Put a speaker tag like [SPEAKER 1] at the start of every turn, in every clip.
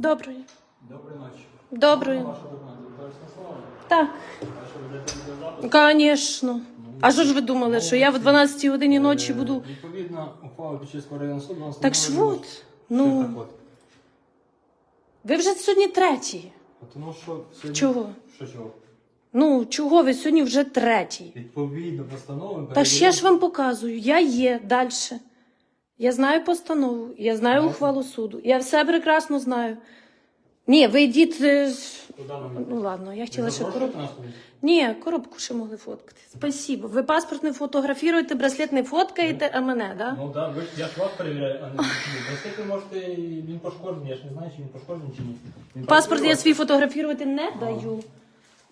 [SPEAKER 1] Доброї.
[SPEAKER 2] Доброї ночі.
[SPEAKER 1] Доброї. Так, звісно. А що ж ви думали, що я в 12 годині ночі
[SPEAKER 2] Е,
[SPEAKER 1] буду.
[SPEAKER 2] Відповідно, ухвала Печерського районного суду
[SPEAKER 1] Так ж от. Ну, ви вже сьогодні третій.
[SPEAKER 2] Тому що сьогодні...
[SPEAKER 1] Чого?
[SPEAKER 2] Що чого?
[SPEAKER 1] Ну, чого ви сьогодні вже третій?
[SPEAKER 2] Відповідно постанови...
[SPEAKER 1] Та ще ж вам показую, я є далі. Я знаю постанову, я знаю ухвалу суду. Я все прекрасно знаю. Ні, ви йдіть. е, Ну ладно, я хотіла ще коробку. Ні, коробку ще могли фоткати. Спасибо. Ви паспорт не фотографуєте, браслет не фоткаєте, а мене, да?
[SPEAKER 2] Ну так, ви ж я ж вас перевіряю, а не. Браслет ви можете, він пошкоджений, я ж не знаю, чи він пошкоджений, чи ні. Він
[SPEAKER 1] Паспорт я свій фотографувати не даю.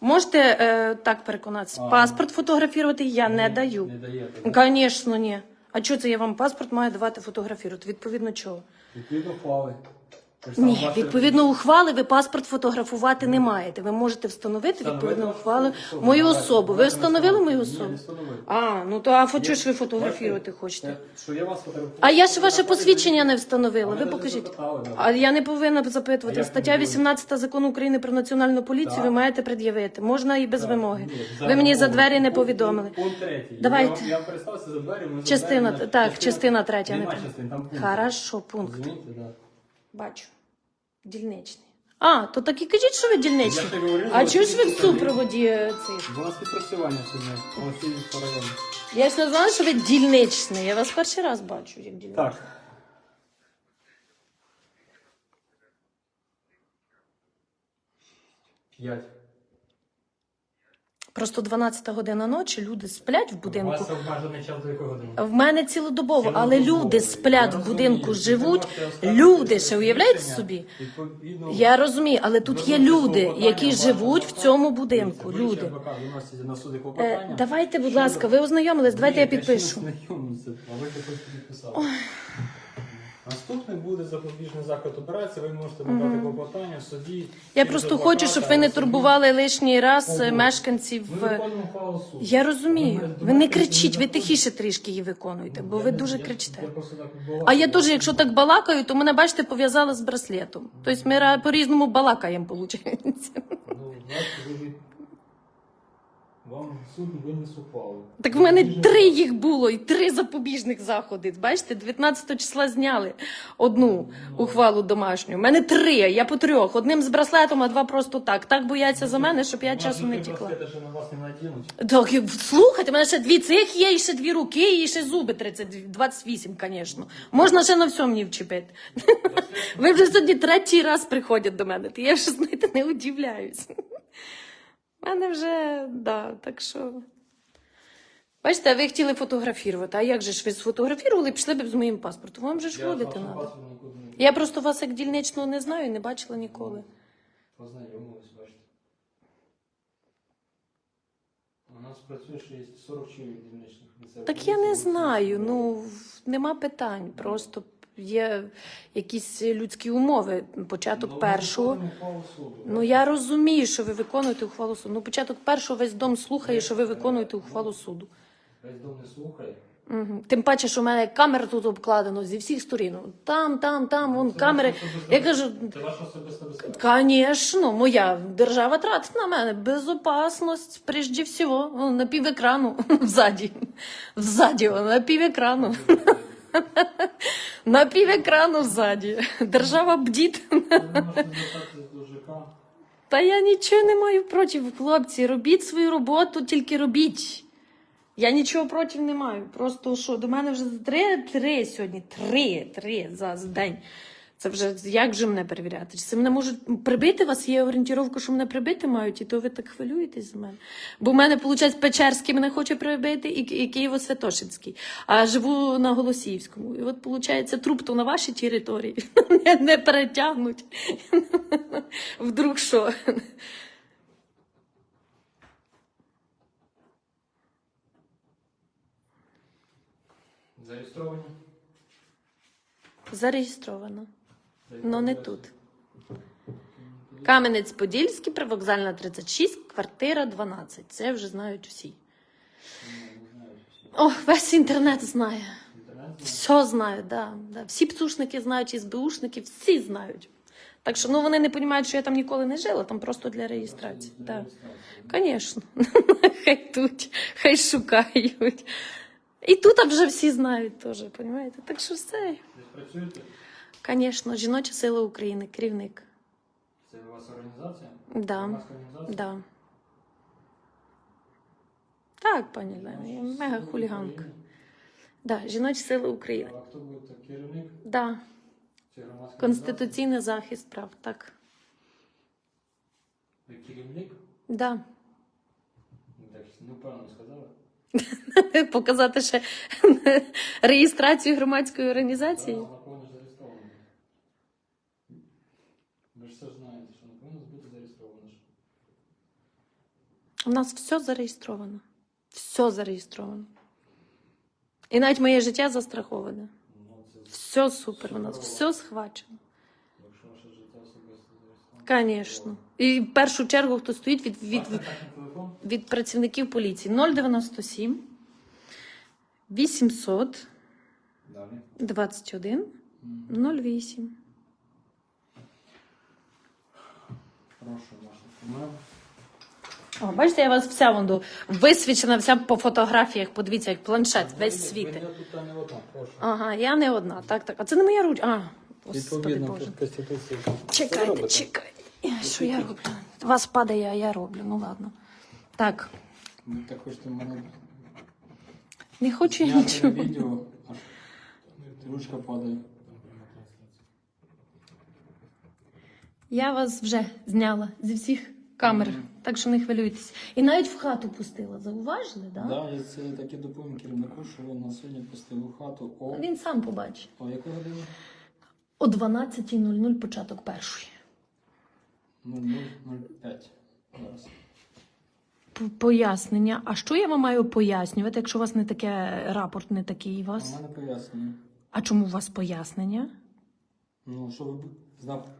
[SPEAKER 1] Можете е, так переконатися. Паспорт фотографувати я не даю.
[SPEAKER 2] Не даєте.
[SPEAKER 1] Звісно, ні. А чого це я вам паспорт маю давати фотографірувати? Відповідно чого?
[SPEAKER 2] Відповідно ухвали.
[SPEAKER 1] Ні, відповідно ухвали ви паспорт фотографувати не маєте. Ви можете встановити відповідно
[SPEAKER 2] вашу
[SPEAKER 1] ухвалу мою особу. Ви встановили мою особу? А, ну то а фо- чого ж ви фотографувати хочете?
[SPEAKER 2] Що я вас фотографую?
[SPEAKER 1] А я ж ваше посвідчення не встановила. Ви покажіть. А я не повинна запитувати. Стаття
[SPEAKER 2] ви
[SPEAKER 1] 18 закону України про національну поліцію ви маєте пред'явити. Можна і без вимоги. Ви мені за двері не повідомили.
[SPEAKER 2] Пункт третій.
[SPEAKER 1] Давайте.
[SPEAKER 2] Я, вам- я представився за двері, ми за
[SPEAKER 1] Частина,
[SPEAKER 2] двері,
[SPEAKER 1] так, частина третя, не
[SPEAKER 2] Нема
[SPEAKER 1] пам'ятаю.
[SPEAKER 2] частин, там пункт.
[SPEAKER 1] Хорошо, пункт.
[SPEAKER 2] Розумієте, да.
[SPEAKER 1] Бачу. Дільничний. А, то так і кажіть, що ви дільничний.
[SPEAKER 2] Я говорю,
[SPEAKER 1] А
[SPEAKER 2] що
[SPEAKER 1] чого ж ви в супроводі е, цих?
[SPEAKER 2] У нас відпрацювання сьогодні. Голосівського району.
[SPEAKER 1] Я ж не знала, що ви дільничний. Я вас перший раз бачу, як дільничний.
[SPEAKER 2] Так. П'ять.
[SPEAKER 1] Просто 12 година ночі, люди сплять в
[SPEAKER 2] У
[SPEAKER 1] будинку.
[SPEAKER 2] вас обмежений час до якої години?
[SPEAKER 1] В мене цілодобово, але люди сплять в будинку, живуть. Люди ще уявляєте собі? Я розумію, але тут є люди, які живуть в цьому будинку. Люди. Е, давайте, будь ласка, ви ознайомились, давайте я підпишу.
[SPEAKER 2] не Наступний буде запобіжний заклад операції, ви можете надати клопотання в суді.
[SPEAKER 1] Я
[SPEAKER 2] через
[SPEAKER 1] просто
[SPEAKER 2] адвоката,
[SPEAKER 1] хочу, щоб ви не турбували лишній раз е,
[SPEAKER 2] Ого.
[SPEAKER 1] мешканців.
[SPEAKER 2] Ми
[SPEAKER 1] е,
[SPEAKER 2] виконуємо ухвалу суду.
[SPEAKER 1] Я розумію. Ви не кричіть, ви тихіше трішки її виконуєте, бо ви
[SPEAKER 2] не-
[SPEAKER 1] дуже кричите.
[SPEAKER 2] я просто так балакаю.
[SPEAKER 1] А я теж, якщо так балакаю, то мене, бачите, пов'язали з браслетом. Тобто ми ра- по-різному балакаємо, виходить.
[SPEAKER 2] Ну, ви- Вам суд виніс ухвалу.
[SPEAKER 1] Так в мене три їх було і три запобіжних заходи. Бачите, 19 числа зняли одну ухвалу домашню. У мене три, я по трьох. Одним з браслетом, а два просто так. Так бояться за мене, щоб я
[SPEAKER 2] У нас
[SPEAKER 1] часом не тікла.
[SPEAKER 2] браслети на вас не надінуть.
[SPEAKER 1] Так, і слухайте, у мене ще дві цих є, і ще дві руки, і ще зуби 30, 28, звісно. Можна ще на всьому мені вчепити. Ви вже сьогодні третій раз приходять до мене. то Я вже, знаєте, не удивляюсь. У мене вже, да, так що. Бачите, а ви хотіли фотографувати. А як же ж ви сфотографували, пішли б з моїм паспортом? Вам же ж
[SPEAKER 2] Я
[SPEAKER 1] водити
[SPEAKER 2] з вашим
[SPEAKER 1] треба.
[SPEAKER 2] паспортом нікуди не
[SPEAKER 1] Я просто вас як дільничного не знаю і не бачила ніколи.
[SPEAKER 2] познайомились, бачите. У нас працює 60 40 чоловік дільничних. місцевих
[SPEAKER 1] Так я не знаю. Ну в- нема питань. Просто є якісь людські умови. Початок
[SPEAKER 2] Ну,
[SPEAKER 1] першого. Ну я розумію, що ви виконуєте ухвалу суду. Ну, початок першого весь дом слухає, що ви виконуєте ухвалу суду.
[SPEAKER 2] Весь дом не слухає.
[SPEAKER 1] Угу. Тим паче, що в мене камер тут обкладено зі всіх сторін. Там, там, там, вон
[SPEAKER 2] Це
[SPEAKER 1] камери. Я кажу,
[SPEAKER 2] Це ваша особиста безпека.
[SPEAKER 1] Звісно, моя держава тратить на мене безопасність, прежде всього, Вон, на півекрану, взаді. Взаді, вон, на півекрану. На півекрану ззаді. Держава
[SPEAKER 2] бдіт.
[SPEAKER 1] Та я нічого не маю проти, хлопці. Робіть свою роботу, тільки робіть. Я нічого проти не маю. Просто що до мене вже три, три сьогодні, три, три за день. Це вже як же мене перевіряти? Чи це мене можуть прибити? Вас є орієнтіровка, що мене прибити мають, і то ви так хвилюєтесь за мене. Бо в мене, виходить, Печерський мене хоче прибити і, і Києво-Святошинський. А живу на Голосіївському. І от, виходить, труп то на вашій території. Не, не перетягнуть. Вдруг що?
[SPEAKER 2] Зареєстровані.
[SPEAKER 1] Зареєстровано. Ну не тут. Кам'янець-Подільський, привокзальна 36, квартира 12. Це вже знають усі. О, весь інтернет знає. Все знають, да, да. Всі пцушники знають, СБУшники, всі знають. Так що ну вони не розуміють, що я там ніколи не жила, там просто для реєстрації. Так. Звісно. Хай тут, хай шукають. І тут вже всі знають теж, розумієте? Так що все. Звісно, жіноча сила України, керівник.
[SPEAKER 2] Це у вас організація?
[SPEAKER 1] Да.
[SPEAKER 2] Громадська організація?
[SPEAKER 1] Да. Так, пані Лена, я мега хуліганка. Да, жіноча сила України.
[SPEAKER 2] А хто буде керівник
[SPEAKER 1] Да. Конституційний захист прав, так.
[SPEAKER 2] Ви керівник?
[SPEAKER 1] Да.
[SPEAKER 2] Так, ну, певно, сказали.
[SPEAKER 1] Показати ще реєстрацію громадської організації.
[SPEAKER 2] Так, вона повинна ж зареєстрована. Ви ж все ж знаєте, що вона повинна бути зареєстрована. ж.
[SPEAKER 1] У нас все зареєстровано. Все зареєстровано. І навіть моє життя застраховане. Все супер, у нас все схвачено. Звісно. І в першу чергу, хто стоїть від, від,
[SPEAKER 2] Ваш
[SPEAKER 1] від працівників поліції 097 800 21 08.
[SPEAKER 2] Прошу, ваше email.
[SPEAKER 1] О, бачите, я вас вся вон висвічена, вся по фотографіях. Подивіться, як планшет весь світить. Ага, я не одна. Так, так. А це не моя ручка. А, господи Боже. Чекайте, чекайте. Що я роблю? Вас падає, а я роблю. Ну ладно. Так,
[SPEAKER 2] Ви так хочете мене
[SPEAKER 1] не хочу я нічого.
[SPEAKER 2] відео, ручка падає.
[SPEAKER 1] Я вас вже зняла зі всіх камер, так що не хвилюйтесь. І навіть в хату пустила. Зауважили, так? Да?
[SPEAKER 2] Да, я це таки доповім керівнику, що ви на сьогодні пустили в хату о,
[SPEAKER 1] Він сам побачить.
[SPEAKER 2] о яку годину?
[SPEAKER 1] О 12.00 початок першої.
[SPEAKER 2] 0005. Зараз.
[SPEAKER 1] П- Пояснення. А що я вам маю пояснювати, якщо у вас не таке рапорт, не такий у
[SPEAKER 2] У
[SPEAKER 1] вас?
[SPEAKER 2] мене пояснення.
[SPEAKER 1] А чому у вас пояснення?
[SPEAKER 2] Ну, що ви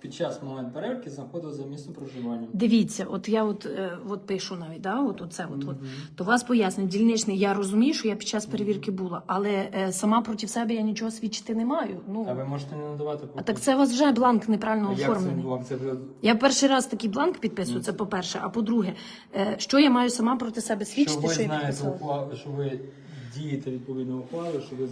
[SPEAKER 2] під час момент перевірки знаходилися за місцем проживання.
[SPEAKER 1] Дивіться, от я от, е, от пишу навіть, да? от, оце, от, от. то вас пояснення дільничний. Я розумію, що я під час перевірки була, але е, сама проти себе я нічого свідчити не маю. Ну,
[SPEAKER 2] А ви можете не надавати
[SPEAKER 1] а так це у вас вже бланк неправильно
[SPEAKER 2] А як це
[SPEAKER 1] оформлений.
[SPEAKER 2] Це
[SPEAKER 1] Я перший раз такий бланк підписую, це по-перше. А по-друге, е, що я маю сама проти себе
[SPEAKER 2] що
[SPEAKER 1] свідчити,
[SPEAKER 2] ви
[SPEAKER 1] що я
[SPEAKER 2] знаєте ухвалу, що ви дієте відповідно ухвали, що ви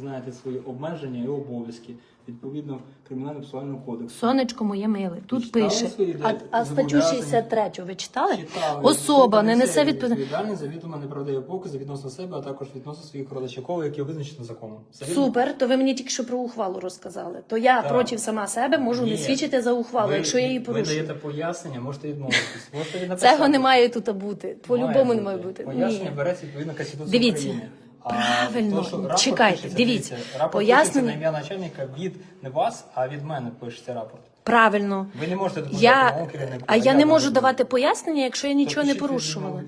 [SPEAKER 2] знаєте свої обмеження і обов'язки відповідно кримінально-процесуального кодексу.
[SPEAKER 1] Сонечко моє миле, тут
[SPEAKER 2] Читали
[SPEAKER 1] пише,
[SPEAKER 2] свої
[SPEAKER 1] а, а статтю
[SPEAKER 2] зобов'язання?
[SPEAKER 1] 63 ви читали?
[SPEAKER 2] Читали.
[SPEAKER 1] Особа не несе відповідальність.
[SPEAKER 2] відповідальність за відомо неправдиві покази відносно себе, а також відносно своїх родичів, коли які визначені законом.
[SPEAKER 1] Супер, то ви мені тільки що про ухвалу розказали. То я
[SPEAKER 2] Так.
[SPEAKER 1] проти сама себе можу не свідчити за ухвалу,
[SPEAKER 2] Ви-
[SPEAKER 1] якщо я її
[SPEAKER 2] Ви
[SPEAKER 1] порушую.
[SPEAKER 2] даєте пояснення, можете відмовитись. Можете і написати.
[SPEAKER 1] Цього не має тут бути. По-любому не має бути.
[SPEAKER 2] Пояснення береться відповідно Конституції
[SPEAKER 1] Дивіться.
[SPEAKER 2] України. А
[SPEAKER 1] Правильно.
[SPEAKER 2] то, що рапорт
[SPEAKER 1] Чекайте,
[SPEAKER 2] пишеться,
[SPEAKER 1] дивіться.
[SPEAKER 2] рапорт
[SPEAKER 1] Пояснення-
[SPEAKER 2] пишеться на ім'я начальника від не вас, а від мене пишеться рапорт.
[SPEAKER 1] Правильно.
[SPEAKER 2] Ви не можете допомагати моєму
[SPEAKER 1] Я,
[SPEAKER 2] керівнику.
[SPEAKER 1] а я не можу
[SPEAKER 2] буду.
[SPEAKER 1] давати пояснення, якщо я нічого не
[SPEAKER 2] То пишіть
[SPEAKER 1] порушувала.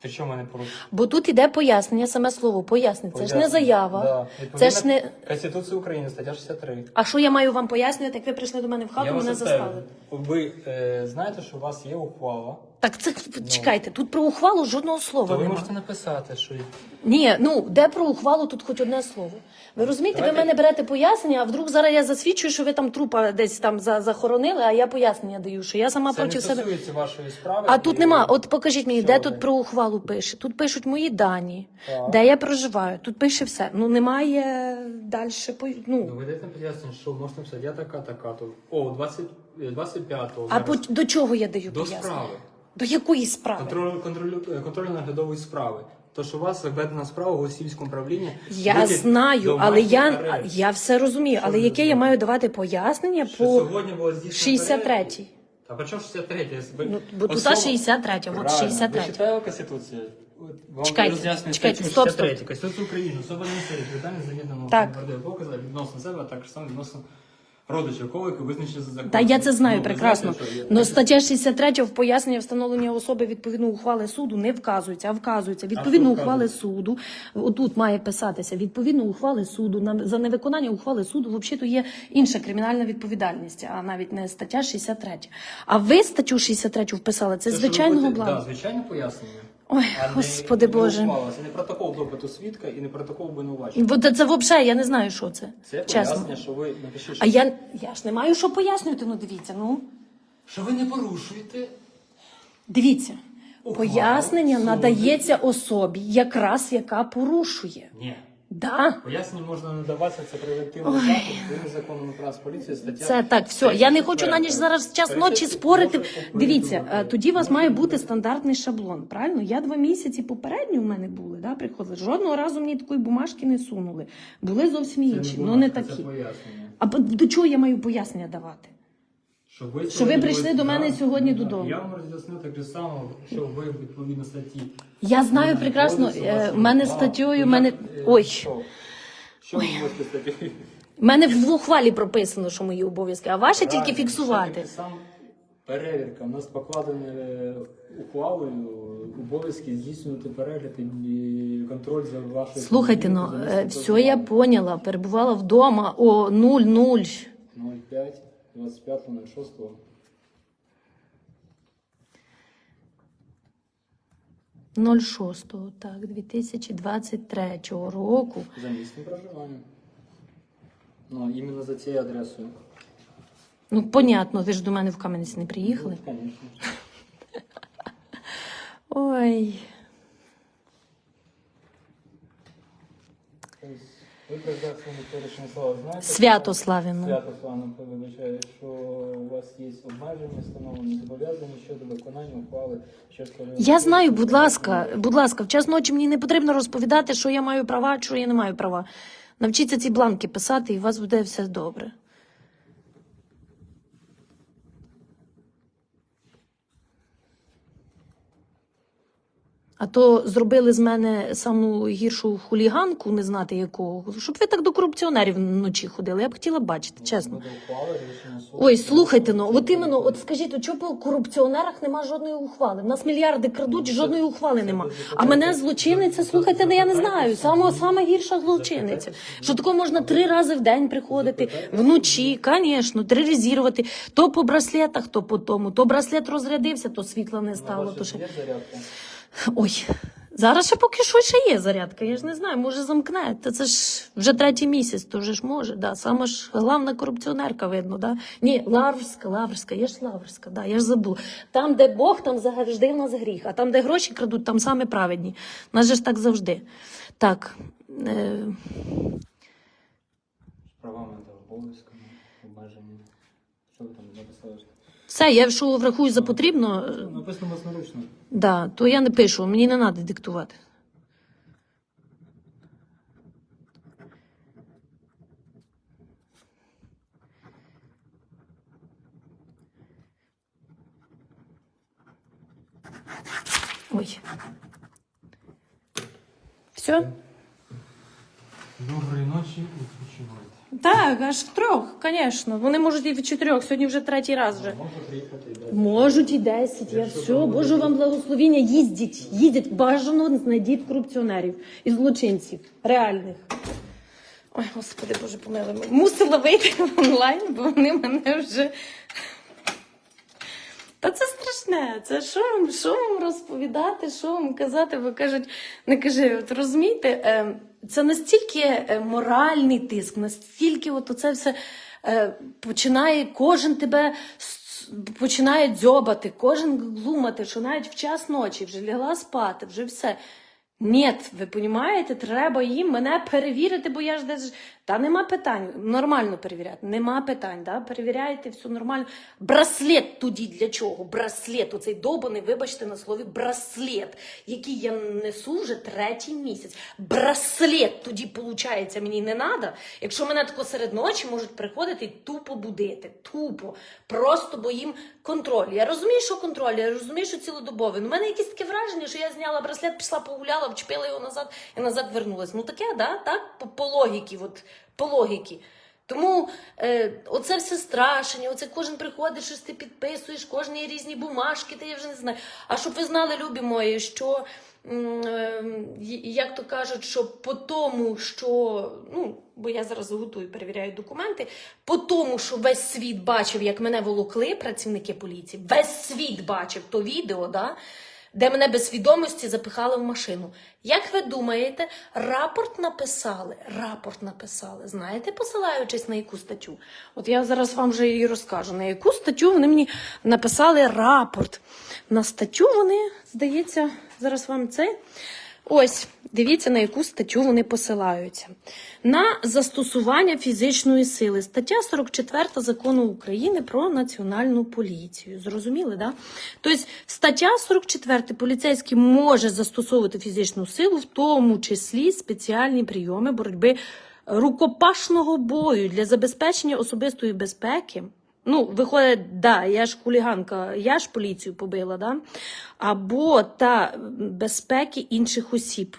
[SPEAKER 2] При чому не порушую?
[SPEAKER 1] Бо тут іде пояснення, саме слово пояснення. Це ж не заява.
[SPEAKER 2] Да.
[SPEAKER 1] Це ж не.
[SPEAKER 2] Конституція України, стаття 63.
[SPEAKER 1] А що я маю вам пояснювати, як ви прийшли до мене в хату,
[SPEAKER 2] Я
[SPEAKER 1] мене заставили?
[SPEAKER 2] Ви е, знаєте, що у вас є ухвала,
[SPEAKER 1] Так це чекайте, тут про ухвалу жодного слова
[SPEAKER 2] то ви
[SPEAKER 1] немає.
[SPEAKER 2] можете написати, що
[SPEAKER 1] Ні, ну де про ухвалу тут хоч одне слово. Ви розумієте, ви мене берете пояснення, а вдруг зараз я засвідчую, що ви там трупа десь там за- захоронили, а я пояснення даю, що я сама
[SPEAKER 2] це не
[SPEAKER 1] проти себе.
[SPEAKER 2] вашої справи.
[SPEAKER 1] А тут нема. От покажіть мені, де тут про ухвалу пише. Тут пишуть мої дані,
[SPEAKER 2] Так.
[SPEAKER 1] де я проживаю. Тут пише все. Ну немає далі.
[SPEAKER 2] Ну,
[SPEAKER 1] Ну
[SPEAKER 2] ви даєте пояснення, що можна написати, я така, така, то. О, 20, 25-го.
[SPEAKER 1] а по, до чого я даю
[SPEAKER 2] До
[SPEAKER 1] пояснення?
[SPEAKER 2] справи.
[SPEAKER 1] До якої справи?
[SPEAKER 2] Контроль, контроль, контрольно-наглядової справи. То, що у вас введена справа в Голосіївському правлінні.
[SPEAKER 1] Я знаю, але я,
[SPEAKER 2] арешт.
[SPEAKER 1] я все розумію.
[SPEAKER 2] Що
[SPEAKER 1] Але яке я маю давати пояснення
[SPEAKER 2] Що
[SPEAKER 1] по
[SPEAKER 2] сьогодні було здійснено
[SPEAKER 1] 63-й?
[SPEAKER 2] А при чому 63 Я себе-
[SPEAKER 1] Ну, бо тут
[SPEAKER 2] Особа-
[SPEAKER 1] 63, от
[SPEAKER 2] Правильно.
[SPEAKER 1] 63.
[SPEAKER 2] Ви читали Конституцію? Вам
[SPEAKER 1] Чекайте, чекайте, стоп, стоп.
[SPEAKER 2] Конституції України. Особа не відповідальність за
[SPEAKER 1] Так.
[SPEAKER 2] неправдиві покази відносно себе, а також саме відносно родичів, кого які визначені за законом.
[SPEAKER 1] Та я це знаю
[SPEAKER 2] Ну, ви
[SPEAKER 1] прекрасно.
[SPEAKER 2] знаєте, що
[SPEAKER 1] Но стаття 63 в пояснення встановлення особи відповідно ухвали суду не вказується, а вказується відповідно
[SPEAKER 2] що
[SPEAKER 1] ухвали
[SPEAKER 2] вказується?
[SPEAKER 1] суду. Отут має писатися відповідно ухвали суду. На за невиконання ухвали суду взагалі то є інша кримінальна відповідальність, а навіть не стаття 63. А ви статтю 63 вписали це
[SPEAKER 2] Це, що ви
[SPEAKER 1] звичайного
[SPEAKER 2] будете-
[SPEAKER 1] бланку.
[SPEAKER 2] Да, звичайне пояснення.
[SPEAKER 1] Ой,
[SPEAKER 2] а
[SPEAKER 1] господи
[SPEAKER 2] не
[SPEAKER 1] Боже.
[SPEAKER 2] ухвала. Це не протокол допиту свідка і не протокол обвинувачення.
[SPEAKER 1] Бо це, взагалі, я не знаю, що це.
[SPEAKER 2] Це
[SPEAKER 1] Чесно.
[SPEAKER 2] пояснення, що ви напишіть, що,
[SPEAKER 1] А я, я ж не маю що пояснювати, ну дивіться, ну.
[SPEAKER 2] що ви не порушуєте.
[SPEAKER 1] Дивіться,
[SPEAKER 2] Ухвалу
[SPEAKER 1] пояснення
[SPEAKER 2] суди.
[SPEAKER 1] надається особі, якраз яка порушує.
[SPEAKER 2] Ні.
[SPEAKER 1] Да.
[SPEAKER 2] Пояснення можна надаватися, це превентивний захід, законом про поліції, стаття.
[SPEAKER 1] Це так, все. Я не хочу на ніч зараз час ночі спорити. Дивіться, тоді у вас має бути стандартний шаблон. Правильно? Я два місяці попередньо в мене були, да, приходили. Жодного разу мені такої бумажки не сунули. Були зовсім інші, ну
[SPEAKER 2] бумажка,
[SPEAKER 1] не такі.
[SPEAKER 2] пояснення.
[SPEAKER 1] А до чого я маю пояснення давати?
[SPEAKER 2] Що ви,
[SPEAKER 1] Що ви прийшли до мене сьогодні додому.
[SPEAKER 2] Я вам роз'яснив так же само, що ви відповідно статті.
[SPEAKER 1] Я знаю
[SPEAKER 2] Е,
[SPEAKER 1] прекрасно,
[SPEAKER 2] Кодексу
[SPEAKER 1] е, в мене статтєю, в мене. Ой,
[SPEAKER 2] Що? Що ви можете статтєю?
[SPEAKER 1] в мене в ухвалі прописано, що мої обов'язки, а ваші тільки фіксувати.
[SPEAKER 2] Сам перевірка. У нас покладені е, ухвалою обов'язки здійснювати перегляд і контроль за вашою
[SPEAKER 1] Слухайте, ну е, все я поняла. Перебувала вдома о 00.
[SPEAKER 2] 05, 25, 06.
[SPEAKER 1] – 06, так, 2023 року.
[SPEAKER 2] За місцем проживання. Ну, іменно за цією адресою.
[SPEAKER 1] Ну, понятно, ви ж до мене в Кам'янець не приїхали.
[SPEAKER 2] Ну, Звісно.
[SPEAKER 1] Ой.
[SPEAKER 2] Тобто, Ви теоретичне слово знаєте?
[SPEAKER 1] Святославівна.
[SPEAKER 2] Святославно вибачаю, що у вас є обмеження, встановлені зобов'язання щодо виконання ухвали. що
[SPEAKER 1] Я знаю, будь ласка, будь ласка, в час ночі мені не потрібно розповідати, що я маю права, що я не маю права. Навчіться ці бланки писати, і у вас буде все добре. А то зробили з мене саму гіршу хуліганку, не знати якого, щоб ви так до корупціонерів вночі ходили. Я б хотіла бачити, чесно. Ой, слухайте, ну от іменно, от скажіть, от чого по корупціонерах нема жодної ухвали? В нас мільярди крадуть, жодної ухвали нема. А мене злочинниця, слухайте, ну я не знаю. Саме саме гірша злочинниця. Що такого можна три рази в день приходити вночі, звісно, тероризувати. То по браслетах, то по тому. То браслет розрядився, то світла не стало. То ще? Ой. Зараз ще поки що ще є зарядка, я ж не знаю, може замкне. Та це ж вже третій місяць, то вже ж може, да. Саме ж главна корупціонерка, видно, да. Ні, Лаврська, Лаврська, я ж Лаврська, да, я ж забула. Там, де Бог, там завжди в нас гріх, а там, де гроші крадуть, там саме праведні. У нас же ж так завжди. Так. Е,
[SPEAKER 2] Правами та обов'язками, обмеженнями. Що ви там написали?
[SPEAKER 1] Все, я що врахую за потрібно, е,
[SPEAKER 2] Написано власноручно.
[SPEAKER 1] да, то я не пишу, мені не треба диктувати. Ой. Все?
[SPEAKER 2] Доброї ночі, відпочивайте.
[SPEAKER 1] Так, аж в трьох, звісно. Вони можуть і в чотирьох, сьогодні вже третій раз вже.
[SPEAKER 2] Можна приїхати і далі.
[SPEAKER 1] Можуть і 10, я
[SPEAKER 2] Якщо
[SPEAKER 1] все,
[SPEAKER 2] там
[SPEAKER 1] Боже вам благословіння, їздіть, їздіть, бажано знайдіть корупціонерів і злочинців, реальних. Ой, Господи, Боже, помилуй. Мусила вийти онлайн, бо вони мене вже. Страшне. Це що вам, що вам розповідати, що вам казати? Бо кажуть, не кажи, от розумієте, е, це настільки е, моральний тиск, настільки от оце все е, починає кожен тебе починає дзьобати, кожен глумати, що навіть в час ночі вже лягла спати, вже все. Ні, ви розумієте, треба їм мене перевірити, бо я ж десь. Та нема питань. Нормально перевіряти. Нема питань. Да? Перевіряєте, все нормально. Браслет тоді для чого? Браслет, оцей довбаний, вибачте на слові, браслет, який я несу вже третій місяць. Браслет тоді, виходить, мені не треба. Якщо мене тако серед ночі можуть приходити і тупо будити. Тупо. Просто бо їм контроль. Я розумію, що контроль, я розумію, що цілодобовий. У мене якесь таке враження, що я зняла браслет, пішла погуляла, вчепила його назад і назад вернулась. Ну таке, да? так? По, по логіки, от, по логіки. Тому е, оце все страшення, оце кожен приходить, щось ти підписуєш, кожен є різні бумажки, та я вже не знаю. А щоб ви знали, любі мої, що е, як то кажуть, що по тому, що ну, бо я зараз готую, перевіряю документи, по тому, що весь світ бачив, як мене волокли працівники поліції, весь світ бачив то відео, да? Де мене без свідомості запихали в машину. Як ви думаєте, рапорт написали? Рапорт написали. Знаєте, посилаючись на яку статтю? От я зараз вам вже її розкажу, на яку статтю вони мені написали рапорт. На статтю вони, здається, зараз вам це. Ось, дивіться, на яку статтю вони посилаються. На застосування фізичної сили. Стаття 44 закону України про національну поліцію. Зрозуміли, да? Тобто, стаття 44 поліцейський може застосовувати фізичну силу, в тому числі спеціальні прийоми боротьби рукопашного бою для забезпечення особистої безпеки. Ну, виходить, да, я ж хуліганка, я ж поліцію побила, да? або та безпеки інших осіб.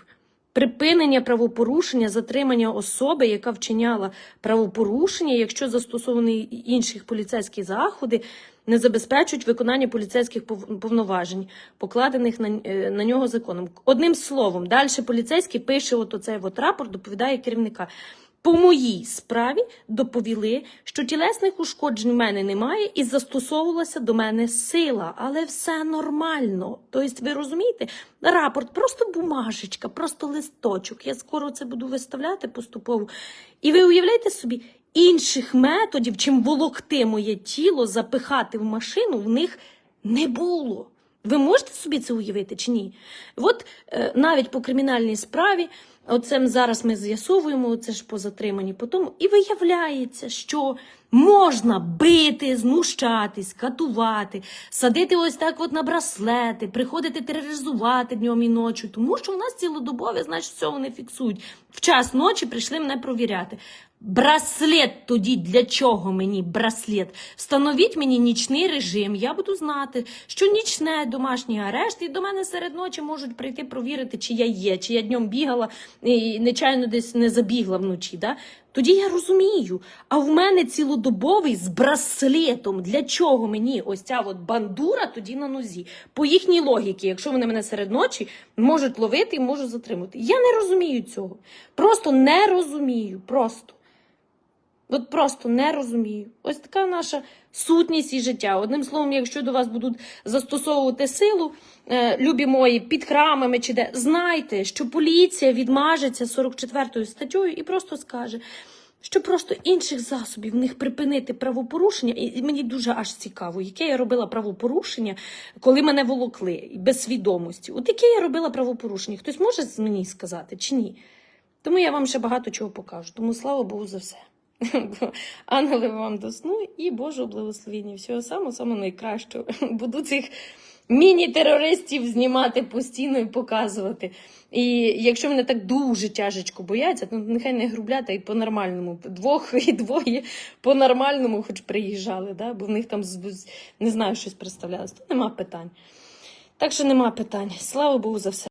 [SPEAKER 1] Припинення правопорушення, затримання особи, яка вчиняла правопорушення, якщо застосовані інших поліцейські заходи, не забезпечують виконання поліцейських пов- повноважень, покладених на, е, на нього законом. Одним словом, далі поліцейський пише оцей от рапорт, доповідає керівника. По моїй справі доповіли, що тілесних ушкоджень в мене немає і застосовувалася до мене сила, але все нормально. Тобто, ви розумієте, рапорт просто бумажечка, просто листочок. Я скоро це буду виставляти поступово. І ви уявляєте собі, інших методів, чим волокти моє тіло, запихати в машину, в них не було. Ви можете собі це уявити чи ні? От е, навіть по кримінальній справі, оце зараз ми з'ясовуємо, це ж по затриманні по тому, і виявляється, що можна бити, знущатись, катувати, садити ось так от на браслети, приходити тероризувати днем і ночі, тому що в нас цілодобові, значить, цього не фіксують. В час ночі прийшли мене провіряти. Браслет тоді для чого мені браслет? Встановіть мені нічний режим. Я буду знати, що нічне домашній арешт, і до мене серед ночі можуть прийти провірити, чи я є, чи я днем бігала і нечайно десь не забігла вночі. Да? Тоді я розумію. А в мене цілодобовий з браслетом. Для чого мені ось ця от бандура тоді на нозі? По їхній логіці, якщо вони мене серед ночі можуть ловити і можуть затримати. Я не розумію цього. Просто не розумію. Просто. От просто не розумію. Ось така наша сутність і життя. Одним словом, якщо до вас будуть застосовувати силу, е, любі мої, під храмами чи де, знайте, що поліція відмажеться 44 статтею і просто скаже, що просто інших засобів в них припинити правопорушення. І мені дуже аж цікаво, яке я робила правопорушення, коли мене волокли без свідомості. От яке я робила правопорушення? Хтось може мені сказати чи ні? Тому я вам ще багато чого покажу. Тому слава Богу за все. Ангели вам до сну і Божого благословення. Всього самого самого найкращого. Буду цих міні-терористів знімати постійно і показувати. І якщо мене так дуже тяжечко бояться, то нехай не грублять, а й по-нормальному. Двох і двоє по-нормальному хоч приїжджали, да? бо в них там не знаю, щось представлялось. То нема питань. Так що нема питань. Слава Богу за все.